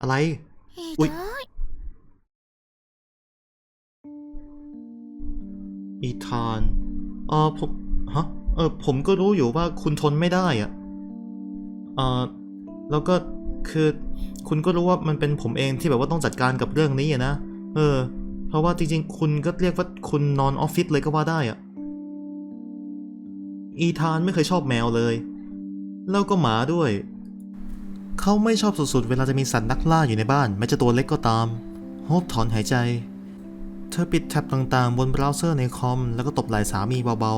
อะไร อุ๊ย อีธานเออผมฮะเออผมก็รู้อยู่ว่าคุณทนไม่ได้อะเออแล้วก็คือคุณก็รู้ว่ามันเป็นผมเองที่แบบว่าต้องจัดการกับเรื่องนี้อะนะ เออ เพราะว่าจริงๆ คุณก็เรียกว่าคุณนอนออฟฟิศเลยก็ว่าได้อะอีธานไม่เคยชอบแมวเลย แล้วก็หมาด้วย เขาไม่ชอบสุดๆ เวลาจะมีสัตว์นักล่าอยู่ในบ้าน แม้จะตัวเล็กก็ตาม โฮปถอนหายใจ เธอปิดแท็บต่างๆ บนเบราว์เซอร์ในคอม แล้วก็ตบไหล่สามีเบา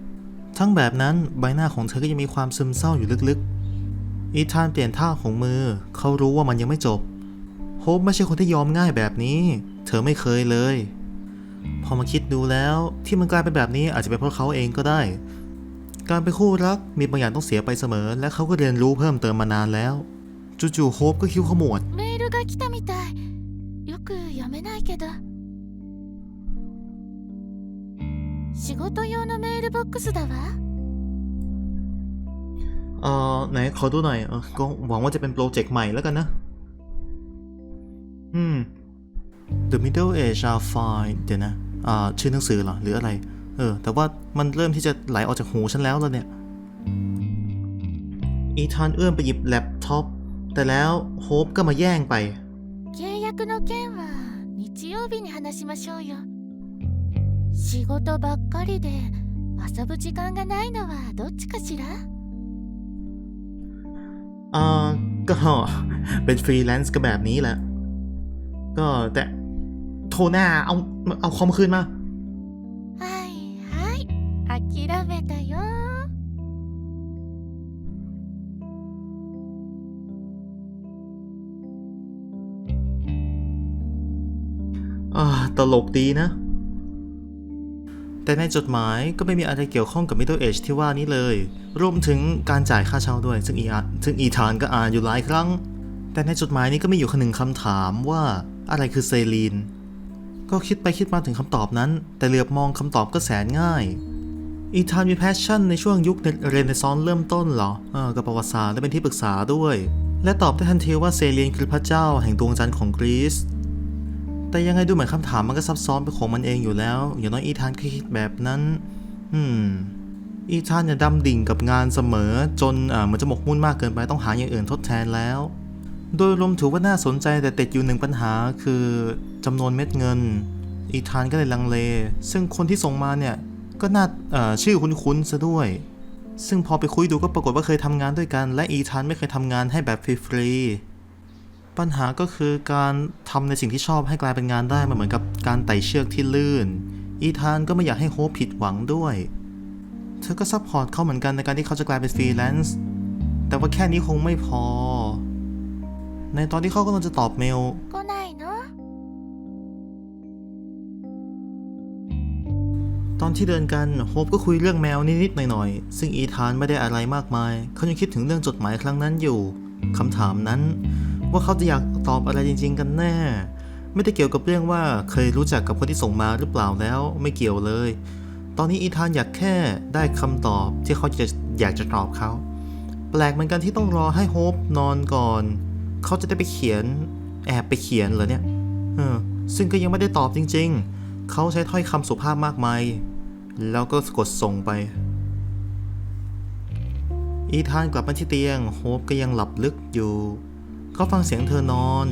ๆ ทั้งแบบนั้นใบหน้าของเธอก็ยังมีความซึมเศร้าอยู่ลึกๆ อีธานเปลี่ยนท่าของมือ เขารู้ว่ามันยังไม่จบ โฮปไม่ใช่คนที่ยอมง่ายแบบนี้ เธอไม่เคยเลย พอมาคิดดูแล้วที่มันกลายเป็นแบบนี้อาจจะเป็นเพราะเขาเองก็ได้ การเป็นคู่รักมีบางอย่างต้องเสียไปเสมอ และเขาก็เรียนรู้เพิ่มเติมมานานแล้ว จู่ๆโฮปก็คิ้วขมวด メールが来たみたいよく読めないけど仕事用のメールボックスだわ เอ่อไหนขอดูหน่อยเออก็หวังว่าจะเป็นโปรเจกต์ใหม่แล้วกันนะ อืม The Middle Age are fine เดี๋ยวนะ อ่า ชื่อหนังสือเหรอ หรืออะไร เออ แต่ว่ามันเริ่มที่จะไหลออกจากหูฉันแล้วแล้วเนี่ย อีธานเอื้อมไปหยิบแล็ปท็อป แต่แล้วโฮปก็มาแย่งไป 契約の件は日曜日に話しましょうよ仕事ばっかりで遊ぶ時間がないのはどっちかしら อ่าก็ เป็นฟรีแลนซ์ก็แบบนี้แหละ ก็แต่โทรหน้าเอาเอาคอมคืนมา はいはい諦めた ตลกดีนะ แต่ในจดหมายก็ไม่มีอะไรเกี่ยวข้องกับ Middle Age ที่ว่านี้เลย รวมถึงการจ่ายค่าเช่าด้วย ซึ่งอีซึ่งอีธานก็อ่านอยู่หลายครั้ง แต่ในจดหมายนี้ก็มีอยู่คำหนึ่งคำถามว่าอะไรคือเซลีน ก็คิดไปคิดมาถึงคำตอบนั้น แต่เหลือบมองคำตอบก็แสนง่ายอีธานมีแพชชั่นในช่วงยุคเรเนซองส์เริ่มต้นเหรอเออกับประวัติศาสตร์และเป็นที่ปรึกษาด้วย และตอบได้ทันทีว่าเซเลียนคือพระเจ้าแห่งดวงจันทร์ของกรีซ แต่ยังไงดูเหมือนคำถามมันก็ซับซ้อนเป็นของมันเองอยู่แล้ว อย่างน้อยอีธานคิดแบบนั้น อืม อีธานเนี่ยดำดิ่งกับงานเสมอ จนอ่าเหมือนจะหมกมุ่นมากเกินไปต้องหาอย่างอื่นทดแทนแล้ว โดยรวมถือว่าน่าสนใจแต่ติดอยู่หนึ่งปัญหาคือจำนวนเม็ดเงิน อีธานก็เลยลังเล ซึ่งคนที่ส่งมาเนี่ยก็น่าชื่อคุ้นๆซะด้วย ซึ่งพอไปคุยดูก็ปรากฏว่าเคยทำงานด้วยกัน และอีธานไม่เคยทำงานให้แบบฟรีๆ ปัญหาก็คือการทำในสิ่งที่ชอบให้กลายเป็นงานได้มันเหมือนกับการไต่เชือกที่ลื่น อีธานก็ไม่อยากให้โฮปผิดหวังด้วย เธอก็ซัพพอร์ตเขาเหมือนกันในการที่เขาจะกลายเป็นฟรีแลนซ์แต่ว่าแค่นี้คงไม่พอ ในตอนที่เขากำลังจะตอบเมลก็ได้เนาะตอนที่เดินกันโฮปก็คุยเรื่องแมวนิดๆหน่อยๆซึ่งอีธานไม่ได้อะไรมากมาย เขายังคิดถึงเรื่องจดหมายครั้งนั้นอยู่คำถามนั้น ว่าเขาจะอยากตอบอะไรจริง ๆ กันแน่ ไม่ได้เกี่ยวกับเรื่องว่าเคยรู้จักกับคนที่ส่งมาหรือเปล่าแล้วไม่เกี่ยวเลย ตอนนี้อีธานอยากแค่ได้คำตอบที่เขาจะอยากจะตอบเขาแปลกเหมือนกันที่ต้องรอให้โฮปนอนก่อน เขาจะได้ไปเขียนแอบไปเขียนเหรอเนี่ยเออซึ่งก็ยังไม่ได้ตอบจริง ๆ เขาใช้ถ้อยคำสุภาพมากมาย แล้วก็กดส่งไป อีธานกลับมาที่เตียง โฮปก็ยังหลับลึกอยู่ เขาฟังเสียงเธอนอน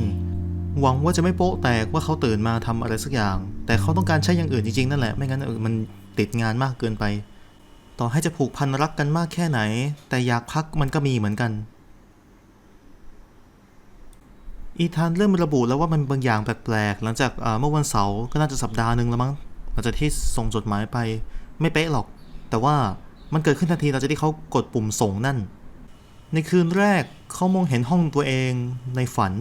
หวังว่าจะไม่โป๊ะแตกว่าเขาตื่นมาทำอะไรสักอย่าง แต่เขาต้องการใช้อย่างอื่นจริงๆ นั่นแหละ ไม่งั้นมันติดงานมากเกินไป ต่อให้จะผูกพันรักกันมากแค่ไหน แต่อยากพักมันก็มีเหมือนกัน อีธานเริ่มระบุแล้วว่ามันบางอย่างแปลกๆ หลังจากเมื่อวันเสาร์ก็น่าจะสัปดาห์หนึ่งแล้วมั้ง หลังจากที่ส่งจดหมายไป ไม่เป๊ะหรอก แต่ว่ามันเกิดขึ้นทันทีหลังจากที่เขากดปุ่มส่งนั่น ในคืนแรกเขามองเห็นห้องตัวเองในฝัน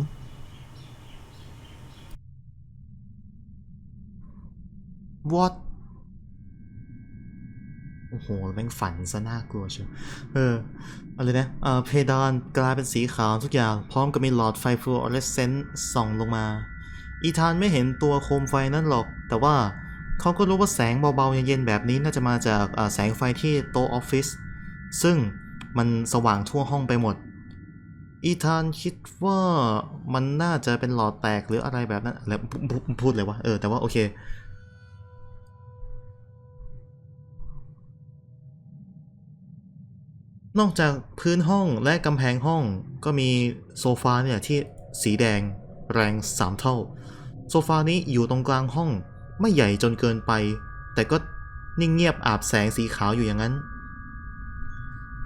What โอ้โหแม่งฝันซะน่ากลัวเชียวเออ อะไรนะเอ่อเพดานกลายเป็นสีขาวทุกอย่าง พร้อมกับมีหลอดไฟฟลูออเรสเซนต์ส่องลงมา อีธานไม่เห็นตัวโคมไฟนั่นหรอก แต่ว่าเขาก็รู้ว่าแสงเบาๆเย็นๆแบบนี้น่าจะมาจากแสงไฟที่โต๊ะออฟฟิศ ซึ่ง มันสว่างทั่วห้องไปหมด อีธานคิดว่ามันน่าจะเป็นหลอดแตกหรืออะไรแบบนั้นแล้วพูดเลยวะเออแต่ว่าโอเคนอกจากพื้นห้องและกำแพงห้องก็มีโซฟาเนี่ยที่สีแดงแรงสามเท่า โซฟานี้อยู่ตรงกลางห้อง ไม่ใหญ่จนเกินไป แต่ก็นิ่งเงียบอาบแสงสีขาวอยู่อย่างนั้น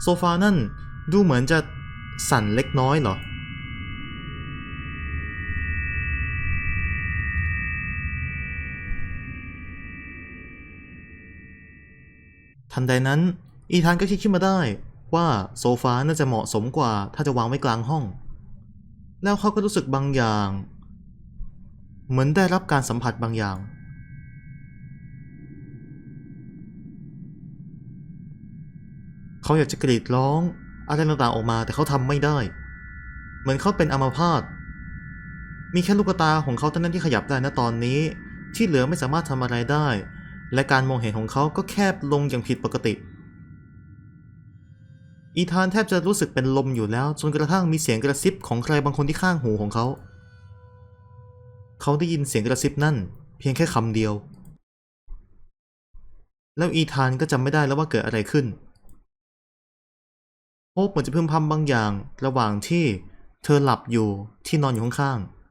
โซฟานั่นดูเหมือนจะสั่นเล็กน้อยเหรอ ทันใดนั้น อีธานก็คิดขึ้นมาได้ว่าโซฟาน่าจะเหมาะสมกว่าถ้าจะวางไว้กลางห้อง แล้วเขาก็รู้สึกบางอย่าง เหมือนได้รับการสัมผัสบางอย่าง เขาอยากจะกรีดร้องอะไรต่างๆออกมา แต่เขาทำไม่ได้ เหมือนเขาเป็นอัมพาตมีแค่ลูกตาของเขาเท่านั้นที่ขยับได้นะตอนนี้ ที่เหลือไม่สามารถทำอะไรได้ และการมองเห็นของเขาก็แคบลงอย่างผิดปกติ อีธานแทบจะรู้สึกเป็นลมอยู่แล้วจนกระทั่งมีเสียงกระซิบของใครบางคนที่ข้างหูของเขา เขาได้ยินเสียงกระซิบนั่น เพียงแค่คำเดียว แล้วอีธานก็จำไม่ได้แล้วว่าเกิดอะไรขึ้น โฮปเหมือนจะพึมพำบางอย่าง ระหว่างที่เธอหลับอยู่ที่นอนอยู่ข้างๆ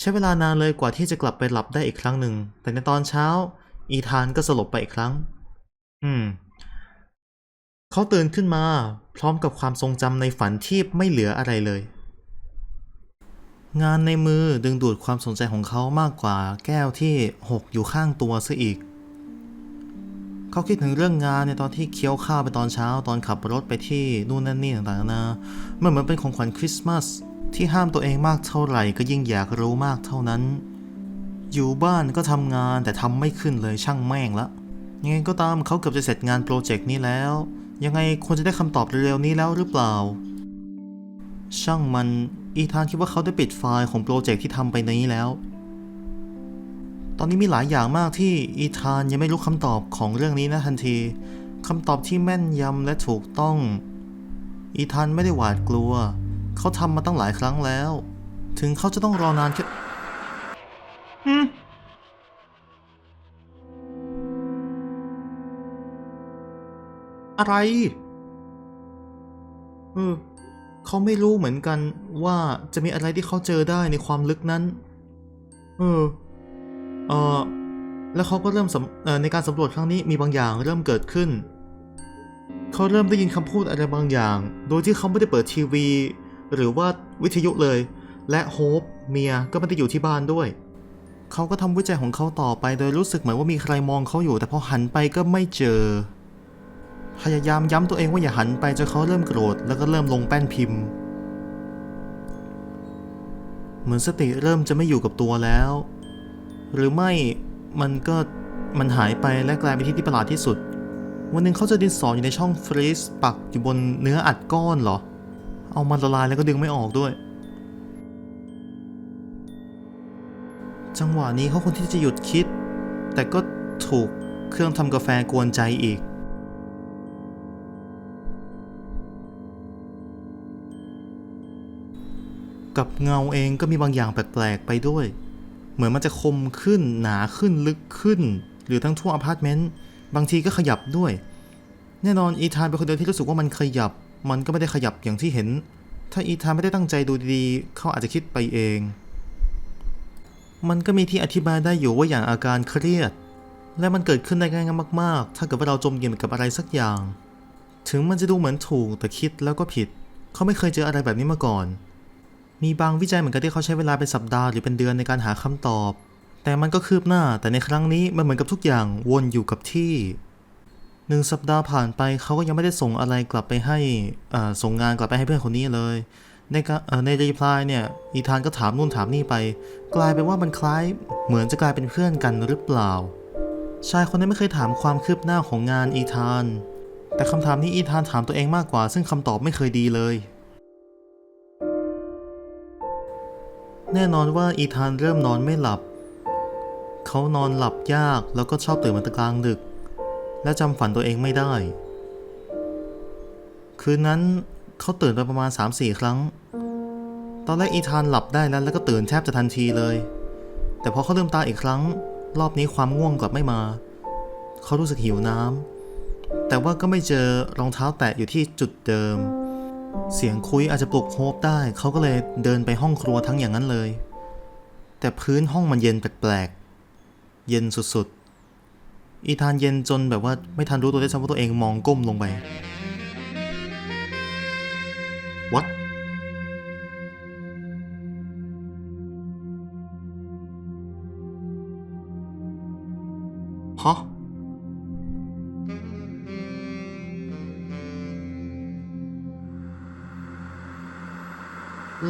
ใช้เวลานานเลยกว่าที่จะกลับไปหลับได้อีกครั้งหนึ่ง แต่ในตอนเช้า อีธานก็สลบไปอีกครั้ง อืม เขาตื่นขึ้นมา พร้อมกับความทรงจำในฝันที่ไม่เหลืออะไรเลย งานในมือดึงดูดความสนใจของเขามากกว่าแก้วที่หกอยู่ข้างตัวซะอีก เขาคิดถึงเรื่องงานในตอนที่เคี้ยวข้าวไปตอนเช้าตอนขับรถไปที่นู่นนั่นนี่ต่างๆนานามันเหมือนเป็นของขวัญคริสต์มาสที่ห้ามตัวเองมากเท่าไหร่ก็ยิ่งอยากรู้มากเท่านั้น อยู่บ้านก็ทำงานแต่ทำไม่ขึ้นเลยช่างแม่งละยังไงก็ตามเขาเกือบจะเสร็จงานโปรเจกต์นี้แล้ว ยังไงควรจะได้คำตอบเร็วๆนี้แล้วหรือเปล่า ช่างมันอีธานคิดว่าเขาได้ปิดไฟล์ของโปรเจกต์ที่ทำไปนี้แล้ว ตอนนี้มีหลายอย่างมากที่อีธานยังไม่รู้คำตอบของเรื่องนี้นะทันทีคำตอบที่แม่นยำและถูกต้อง อีธานไม่ได้หวาดกลัว เขาทำมาตั้งหลายครั้งแล้ว ถึงเขาจะต้องรอนานแค่หืมอะไรเออเขาไม่รู้เหมือนกันว่าจะมีอะไรที่เขาเจอได้ในความลึกนั้น เออ เออแล้วเขาก็เริ่มในการสำรวจครั้งนี้มีบางอย่างเริ่มเกิดขึ้น เขาเริ่มได้ยินคำพูดอะไรบางอย่าง โดยที่เขาไม่ได้เปิดทีวี หรือว่าวิทยุเลย และโฮปเมียก็ไม่ได้อยู่ที่บ้านด้วย เขาก็ทำวิจัยของเขาต่อไปโดยรู้สึกเหมือนว่ามีใครมองเขาอยู่ แต่พอหันไปก็ไม่เจอ พยายามย้ำตัวเองว่าอย่าหันไปจนเขาเริ่มโกรธแล้วก็เริ่มลงแป้นพิมพ์ เหมือนสติเริ่มจะไม่อยู่กับตัวแล้ว หรือไม่มันก็มันหายไปและกลายเป็นที่ที่ประหลาดที่สุด วันหนึ่งเขาจะดินสออยู่ในช่องฟรีซปักอยู่บนเนื้ออัดก้อนเหรอ เอามันละลายแล้วก็ดึงไม่ออกด้วย จังหวะนี้เขาควรที่จะหยุดคิด แต่ก็ถูกเครื่องทำกาแฟกวนใจอีกกับเงาเองก็มีบางอย่างแปลกๆไปด้วย เหมือนมันจะคมขึ้นหนาขึ้นลึกขึ้น หรือทั้งทั่วอพาร์ตเมนต์บางทีก็ขยับด้วย แน่นอนอีธานเป็นคนเดียวที่รู้สึกว่ามันขยับ มันก็ไม่ได้ขยับอย่างที่เห็น ถ้าอีธานไม่ได้ตั้งใจดูดีๆ เขาอาจจะคิดไปเอง มันก็มีที่อธิบายได้อยู่ว่าอย่างอาการเครียด และมันเกิดขึ้นได้ง่ายมากๆ ถ้าเกิดว่าเราจมอยู่กับอะไรสักอย่าง ถึงมันจะดูเหมือนถูกแต่คิดแล้วก็ผิด เขาไม่เคยเจออะไรแบบนี้มาก่อน มีบางวิจัยเหมือนกันที่เขาใช้เวลาเป็นสัปดาห์หรือเป็นเดือนในการหาคำตอบ แต่มันก็คืบหน้า แต่ในครั้งนี้มันเหมือนกับทุกอย่างวนอยู่กับที่หนึ่งสัปดาห์ผ่านไปเขาก็ยังไม่ได้ส่งอะไรกลับไปให้ส่งงานกลับไปให้เพื่อนคนนี้เลย ในในรีプライเนี่ยอีธานก็ถามนู่นถามนี่ไป กลายเป็นว่ามันคล้ายเหมือนจะกลายเป็นเพื่อนกันหรือเปล่า ชายคนนี้ไม่เคยถามความคืบหน้าของงานอีธาน แต่คำถามนี้อีธานถามตัวเองมากกว่า ซึ่งคำตอบไม่เคยดีเลย แน่นอนว่าอีธานเริ่มนอนไม่หลับ เขานอนหลับยากแล้วก็ชอบตื่นมาตะกลางดึก และจำฝันตัวเองไม่ได้ คืนนั้นเขาตื่นไปประมาณ 3-4 ครั้ง ตอนแรกอีธานหลับได้แล้วแล้วก็ตื่นแทบจะทันทีเลย แต่พอเขาลืมตาอีกครั้ง รอบนี้ความง่วงกลับไม่มา เขารู้สึกหิวน้ำแต่ว่าก็ไม่เจอรองเท้าแตะอยู่ที่จุดเดิม เสียงคุยอาจจะปลุกโฮปได้ เขาก็เลยเดินไปห้องครัวทั้งอย่างนั้นเลย แต่พื้นห้องมันเย็นแปลกๆ เย็นสุดๆ อีธานเย็นจนแบบว่าไม่ทันรู้ตัวได้ซ้ำว่าตัวเองมองก้มลงไป What ฮะ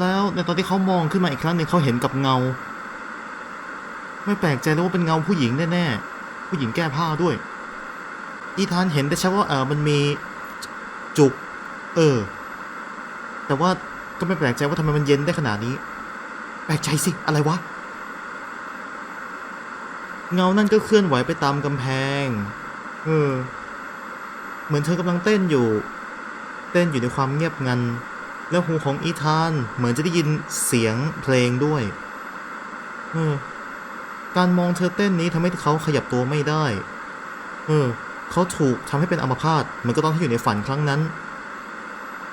แล้วในตอนที่เขามองขึ้นมาอีกครั้งหนึ่งเขาเห็นกับเงา ไม่แปลกใจเลยว่าเป็นเงาผู้หญิงแน่ๆผู้หญิงแก้ผ้าด้วย อีธานเห็นแต่ชัดว่าเออมันมีจุก เออ แต่ว่าก็ไม่แปลกใจว่าทำไมมันเย็นได้ขนาดนี้ แปลกใจสิ อะไรวะ เงานั่นก็เคลื่อนไหวไปตามกำแพง เออ เหมือนเธอกำลังเต้นอยู่ เต้นอยู่ในความเงียบงัน แล้วหูของอีธาน เหมือนจะได้ยินเสียงเพลงด้วย เออ การมองเธอเต้นนี้ทำให้เขาขยับตัวไม่ได้ เออ เขาถูกทำให้เป็นอัมพาตเหมือนก็ตอนที่อยู่ในฝันครั้งนั้น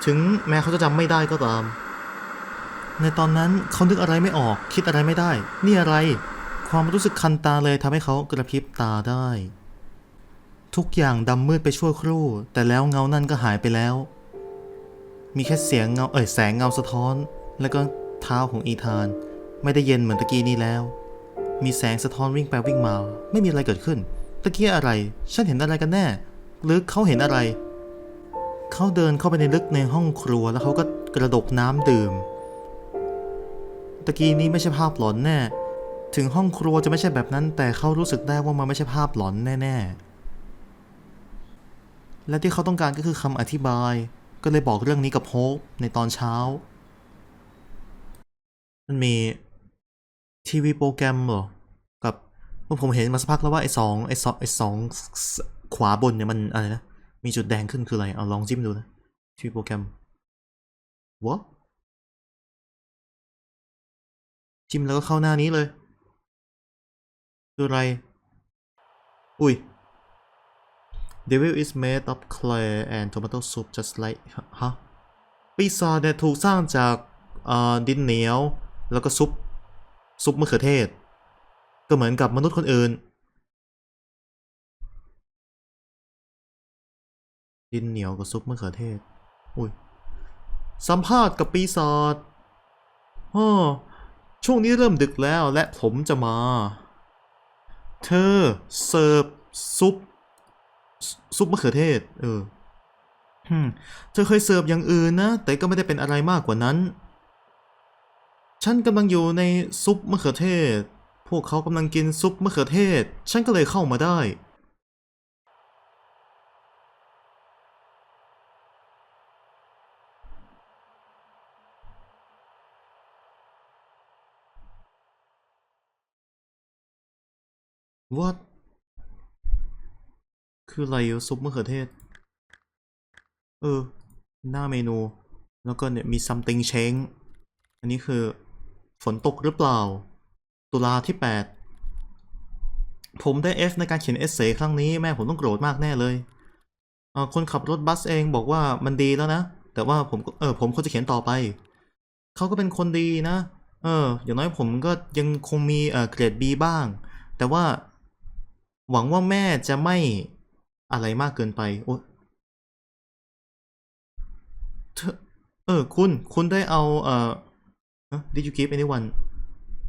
ถึงแม้เขาจะจำไม่ได้ก็ตาม ในตอนนั้นเขานึกอะไรไม่ออก คิดอะไรไม่ได้ นี่อะไร ความรู้สึกคันตาเลยทำให้เขากระพริบตาได้ ทุกอย่างดำมืดไปชั่วครู่ แต่แล้วเงานั่นก็หายไปแล้ว มีแค่เสียงเงาเอ่ยแสงเงาสะท้อน แล้วก็เท้าของอีธาน ไม่ได้เย็นเหมือนตะกี้นี้แล้ว มีแสงสะท้อนวิ่งไปวิ่งมา ไม่มีอะไรเกิดขึ้น ตะกี้อะไร ฉันเห็นอะไรกันแน่ หรือเขาเห็นอะไร เขาเดินเข้าไปในลึกในห้องครัวแล้วเขาก็กระดกน้ำดื่ม ตะกี้นี้ไม่ใช่ภาพหลอนแน่ ถึงห้องครัวจะไม่ใช่แบบนั้น แต่เขารู้สึกได้ว่ามันไม่ใช่ภาพหลอนแน่ ๆ และที่เขาต้องการก็คือคำอธิบาย ก็เลยบอกเรื่องนี้กับโฮปในตอนเช้า มันมีทีวีโปรแกรมเหรอ กับผมเห็นมาสักพักแล้วว่าไอ้สองไอ้สองไอ้สองขวาบนเนี่ยมันอะไรนะ มีจุดแดงขึ้นคืออะไร เอาลองจิ้มดูนะ ทีวีโปรแกรม What จิ้มแล้วก็เข้าหน้านี้เลย คืออะไร อุ้ย Devil is made of clay and tomato soup just like ฮะปีศาจเนี่ยถูกสร้างจากเอ่อดินเหนียว แล้วก็ซุป ซุปมะเขือเทศ ก็เหมือนกับมนุษย์คนอื่น ดินเหนียวกับซุปมะเขือเทศ อุ้ย สัมภาษณ์กับปีศาจฮ่อช่วงนี้เริ่มดึกแล้วและผมจะมา เธอเสิร์ฟซุป ซุปมะเขือเทศ เออเธอเคยเสิร์ฟอย่างอื่นนะ แต่ก็ไม่ได้เป็นอะไรมากกว่านั้น ฉันกำลังอยู่ในซุปมะเขือเทศ พวกเขากำลังกินซุปมะเขือเทศ ฉันก็เลยเข้ามาได้ What คืออะไรซุปมะเขือเทศ เออ หน้าเมนู แล้วก็เนี่ยมี something change อันนี้คือ ฝนตกหรือเปล่า ตุลาที่ 8 ผมได้ F ในการเขียนเอเซครั้งนี้แม่ผมต้องโกรธมากแน่เลยเอ่อคนขับรถบัสเองบอกว่ามันดีแล้วนะ แต่ว่าผมเออผมควรจะเขียนต่อไป เขาก็เป็นคนดีนะ เออ อย่างน้อยผมก็ยังคงมีเอ่อเกรด B บ้าง แต่ว่าหวังว่าแม่จะไม่ อะไรมากเกินไป โอเออ คุณ คุณได้เอา เอ่อ did you give anyone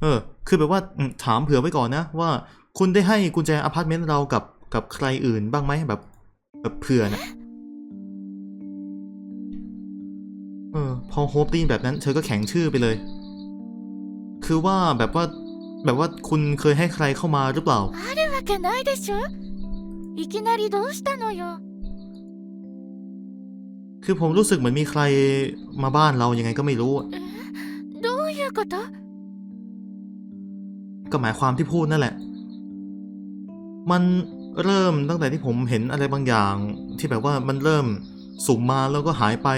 เออ คือแบบว่าถามเผื่อไว้ก่อนนะ ว่าคุณได้ให้กุญแจอพาร์ตเมนต์เรากับกับใครอื่นบ้างไหมแบบแบบเผื่อนะเออ พอโฮปตีนแบบนั้น เธอก็แข็งชื่อไปเลย คือว่าแบบว่าแบบว่าคุณเคยให้ใครเข้ามาหรือเปล่า いでしょいきなりどうしたのよ คือผมรู้สึกเหมือนมีใครมาบ้านเรายังไงก็ไม่รู้อะ どういうこと ก็หมายความที่พูดนั่นแหละ มันเริ่มตั้งแต่ที่ผมเห็นอะไรบางอย่าง ที่แบบว่ามันเริ่มสุ่มมาแล้วก็หายไป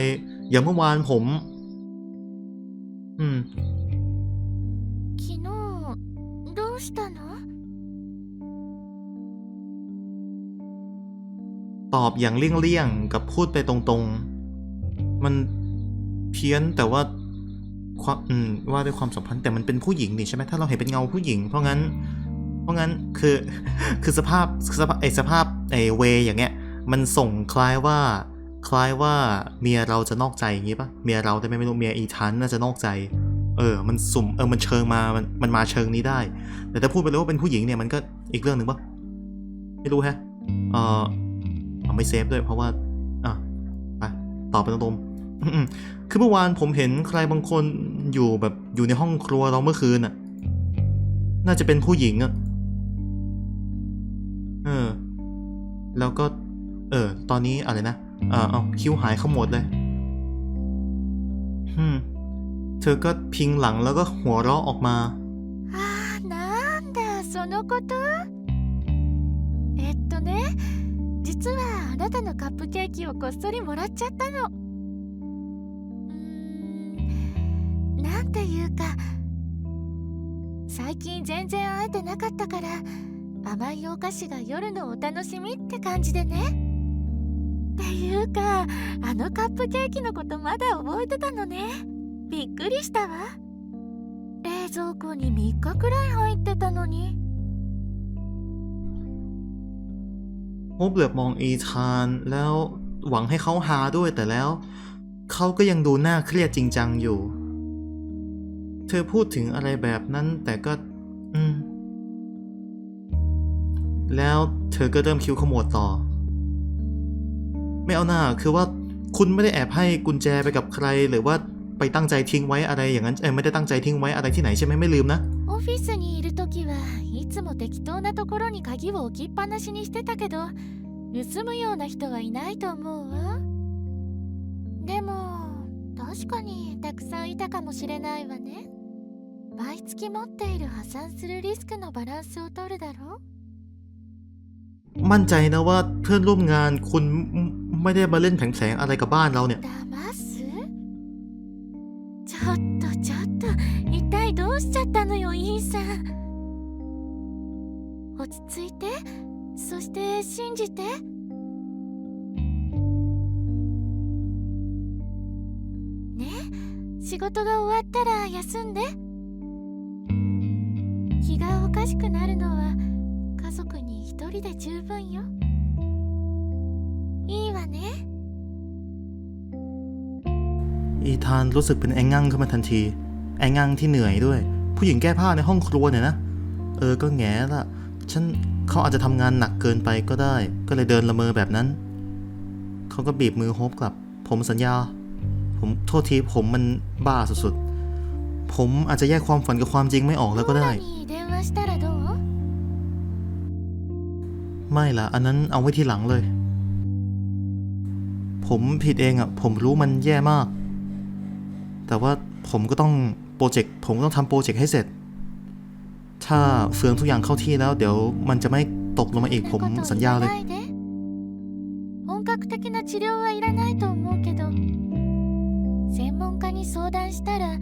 อย่างเมื่อวานผม อืม 昨日どうしたの ตอบอย่างเลี่ยงๆ กับพูดไปตรงๆ มันเพี้ยนแต่ว่าความอืมว่าด้วยความสัมพันธ์แต่มันเป็นผู้หญิงนี่ใช่ไหมถ้าเราเห็นเป็นเงาผู้หญิง เพราะงั้น เพราะงั้นคือคือสภาพสภาพไอสภาพไอเวอย่างเงี้ย มันส่งคล้ายว่า คล้ายว่าเมียเราจะนอกใจอย่างงี้ปะเมียเราแต่ไม่รู้เมียอีทันน่าจะนอกใจ เออ มันสุ่มเออมันเชิงมามันมันมาเชิงนี้ได้ แต่ถ้าพูดไปเลยว่าเป็นผู้หญิงเนี่ยมันก็อีกเรื่องหนึ่งปะไม่รู้แฮะเออ เอาไม่เซฟด้วยเพราะว่า อ่ะ ไปตอบไปตรงๆอืมๆคือเมื่อวานผมเห็นใครบางคนอยู่แบบอยู่ในห้องครัวเราเมื่อคืนน่ะ น่าจะเป็นผู้หญิงอะเออ แล้วก็ เออ ตอนนี้อะไรนะเออเอาคิ้วหายเข้าหมดเลยอืมเธอก็พิงหลังแล้วก็หัวเราะออกมา あーなんだそのことえっとね実は あなたのカップケーキをこっそりもらっちゃったの。うーん。なんていうか。最近全然会えてなかったから甘いお菓子が夜のお楽しみって感じでね。っていうかあのカップケーキのことまだ覚えてたのね。びっくりしたわ。冷蔵庫に3日くらい入ってたのに。 โอบเหลือบมองอีธานแล้วหวังให้เขาฮาด้วยแต่แล้ว เขาก็ยังดูหน้าเครียดจริงจังอยู่ เธอพูดถึงอะไรแบบนั้นแต่ก็ อืม แล้วเธอก็เริ่มคิ้วขมวดต่อ ไม่เอาหน้าคือว่าคุณไม่ได้แอบให้กุญแจไปกับใคร หรือว่าไปตั้งใจทิ้งไว้อะไรอย่างนั้นเออไม่ได้ตั้งใจทิ้งไว้อะไรที่ไหนใช่ไหมไม่ลืมนะ オフィスにいる時はい つも適当なところに鍵を置きっぱなしにしてたけど盗むような人はいないと思うわでも確かにたくさんいたかもしれないわね毎月持っている破産するリスクのバランスを取るだろ มั่นใจนะว่าเพื่อนร่วมงานคุณไม่ได้มาเล่นแผลงๆอะไรกับบ้านเราเนี่ย 騙すちょっとちょっと一体どうしちゃったのよインさん 落ち着いてそして信じてね仕事が終わったら休んで気がおかしくなるのは家族に一人で十分よいいわね อีธานรู้สึกเป็นแองงังขึ้นมาทันที แองงังที่เหนื่อยด้วย ผู้หญิงแก้ผ้าในห้องครัวเนี่ยนะ เออ ก็แง่ละ ฉันเขาอาจจะทำงานหนักเกินไปก็ได้ ก็เลยเดินละเมอแบบนั้น เขาก็บีบมือโฮปกลับ ผมสัญญา ผมโทษทีผมมันบ้าสุดๆ ผมอาจจะแยกความฝันกับความจริงไม่ออกแล้วก็ได้ ไม่ละอันนั้นเอาไว้ทีหลังเลย ผมผิดเองอะ่ะ ผมรู้มันแย่มาก แต่ว่าผมก็ต้องโปรเจกต์ผมต้องทำโปรเจกต์ให้เสร็จ ถ้าเฟืองทุกอย่างเข้าที่แล้ว เดี๋ยวมันจะไม่ตกลงมาอีกผม そんなこと สัญญาเลย 言わないで本格的な治療はいらないと思うけど専門家に相談したら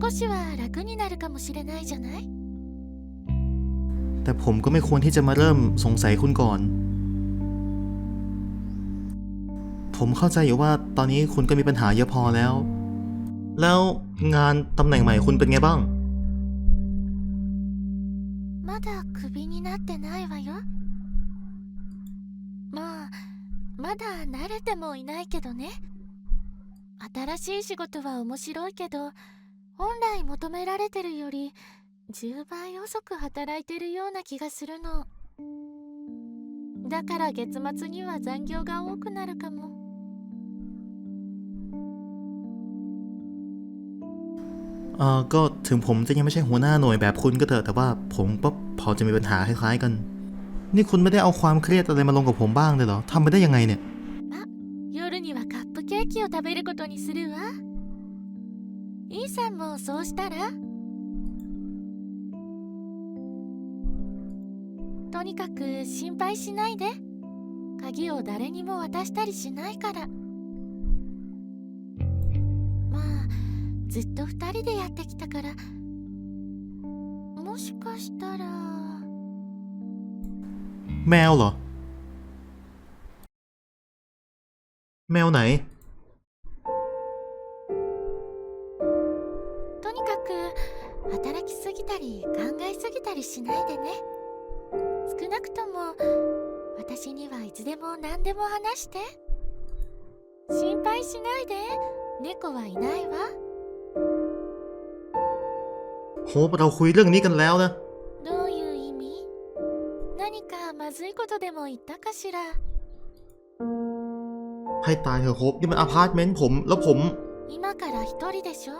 少しは楽になるかもしれないじゃない แต่ผมก็ไม่ควรที่จะมาเริ่มสงสัยคุณก่อน ผมเข้าใจอยู่ว่าตอนนี้คุณก็มีปัญหาเยอะพอแล้ว แล้วงานตำแหน่งใหม่คุณเป็นไงบ้าง まだクビになってないわよ。まあまだ慣れてもいないけどね。新しい仕事は面白いけど本来求められてるより10倍遅く働いてるような気がするの。だから月末には残業が多くなるかも。 เออก็ถึงผมจะยังไม่ใช่หัวหน้าหน่วยแบบคุณก็เถอะแต่ว่าผมก็พอจะมีปัญหาคล้ายๆกัน นี่คุณไม่ได้เอาความเครียดอะไรมาลงกับผมบ้างเลยเหรอทำไปได้ยังไงเนี่ย 夜にはカップケーキを食べることにするわイーさんもそうしたらとにかく心配しないで鍵を誰にも渡したりしないから ずっと二人でやってきたからもしかしたら แมวเหรอ แมวไหน とにかく働きすぎたり考えすぎたりしないでね少なくとも私にはいつでも何でも話して心配しないで猫はいないわ โฮปเราคุยเรื่องนี้กันแล้วนะ どういう意味何かまずいことでも言ったかしら ให้ตายเถอะโฮปนี่มันอพาร์ตเมนต์ผม แล้วผม 今から一人でしょ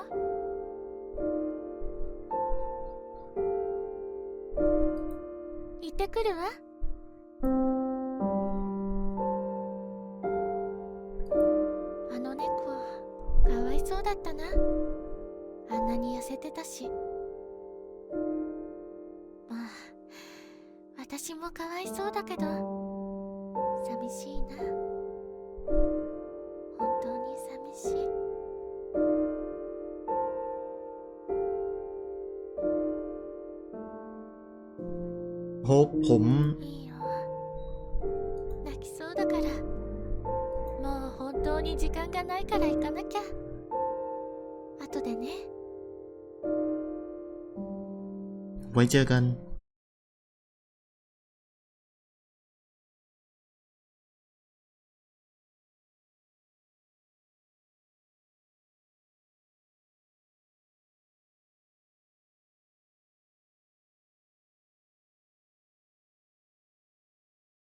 行ってくるわあの猫かわいそうだったなあんなに痩せてたし 私もかわいそうだけど寂しいな本当に寂しい โฮปผม いいよ泣きそうだからもう本当に時間がないから行かなきゃ後でね ไว้เจอกัน